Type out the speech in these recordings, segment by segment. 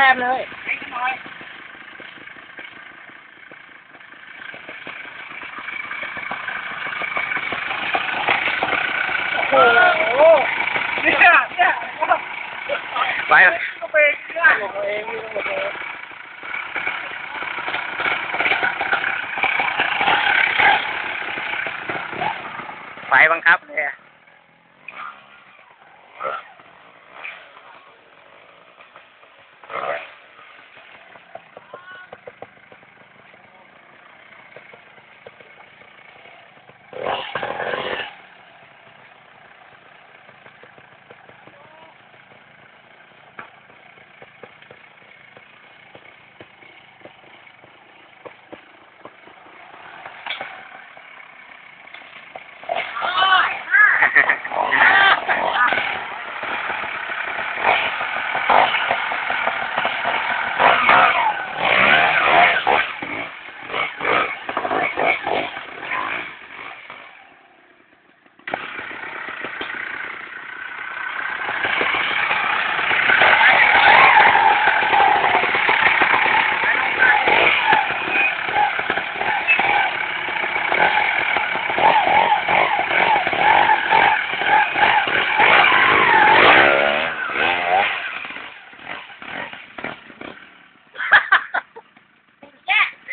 แต้มเลยโอ้โหเนี่ยเนี่ยไปก็เป็นเนี่ยขอตัวเองวิ่งของตัวเองไฟบังคับเลยอะ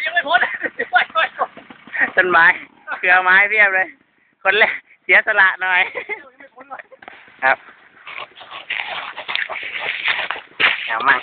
ยังไม่พ้นไปไปไป ต้นไม้ เครือไม้เพียบเลย คนแรกเสียสละหน่อยยังไม่พ้นเลยครับเอามั่ง